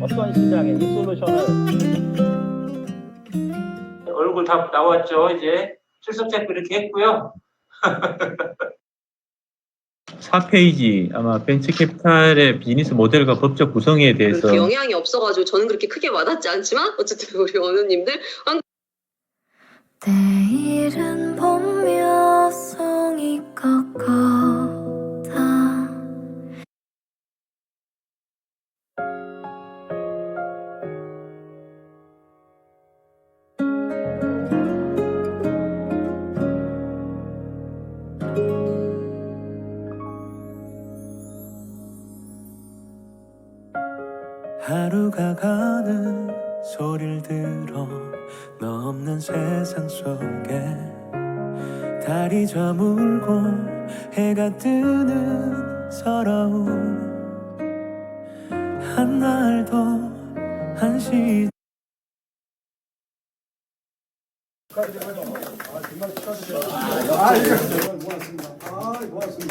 어떤 시장에 이 솔루션을 얼굴 다 나왔죠 이제. 출석 체크 이렇게 했고요. 4페이지 아마 벤처캐피탈의 비즈니스 모델과 법적 구성에 대해서 그렇게 영향이 없어가지고 저는 그렇게 크게 와닿지 않지만 어쨌든 우리 어머님들 내 하루가 가는 소리를 들어 너 없는 세상 속에. 달이 저물고 해가 뜨는 서러움. 한 날도 한시 경영대학원 장주환 일명 시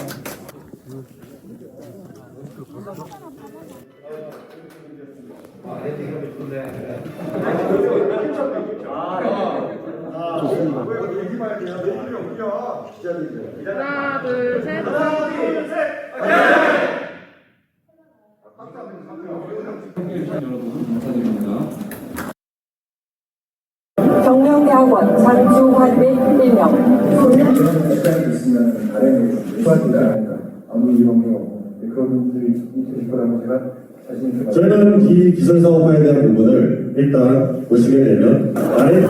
간이 있으면 발행이 유사하지 않을까 아무 이용이 없고 그런 분들이 있으실 거라고 제가 자신 저희는 이 기술 사업화에 대한 부분을 일단 보시게 되면 아래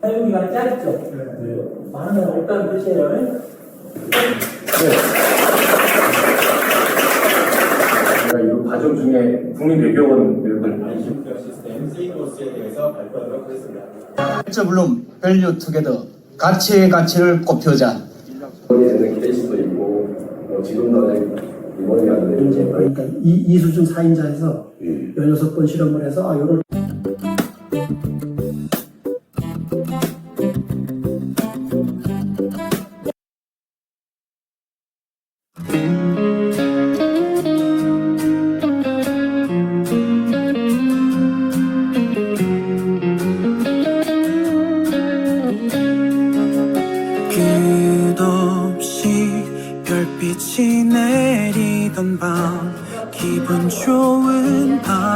사용기간 짧죠? 많으면 없다는 뜻이에요. 제가 이 과정 중에 국립외교원 시스템 대해서 발표하도록 하겠습니다. 블룸 밸류 투게더 가치의 가치를 이번이 되는 케이스도 있고 뭐 지금도 아직 이번이 이제 그러니까 이, 이 수준 4인자에서 16번 실험을 해서 아, 요런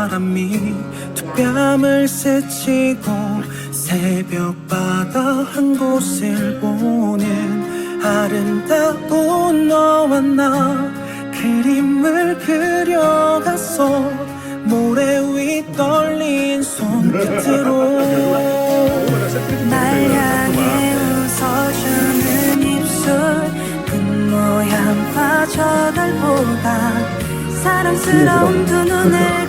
바람이 두 뺨을 스치고 새벽 바다 한 곳을 보는 아름다운 너와 나 그림을 그려갔어 모래 위 떨린 손끝으로 날 향해 웃어주는 입술 분모양 화저달보다 사랑스러운 두 눈을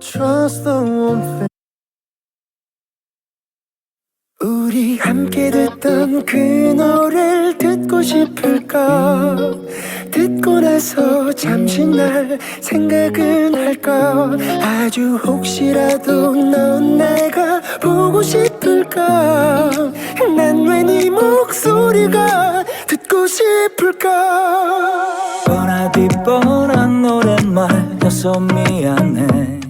Trust the one thing 우리 함께 듣던 그 노래를 듣고 싶을까? 듣고 나서 잠시 날 생각은 할까? 아주 혹시라도 넌 내가 보고 싶을까? 난 왜 네 목소리가 듣고 싶을까 노랫말여서 미안해.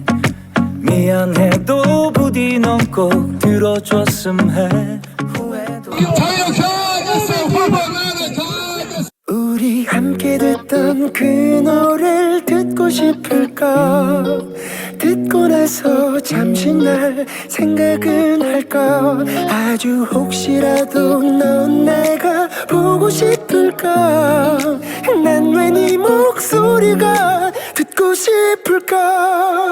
미안해도 부디 넌 꼭 들어줬음 해. 후회도 우리 함께 듣던 그 노래를 듣고 싶을까? 듣고 나서 잠시 날 생각은 할까? 아주 혹시라도 넌 내가 보고 싶을까? 난 왜 네 목소리가 듣고 싶을까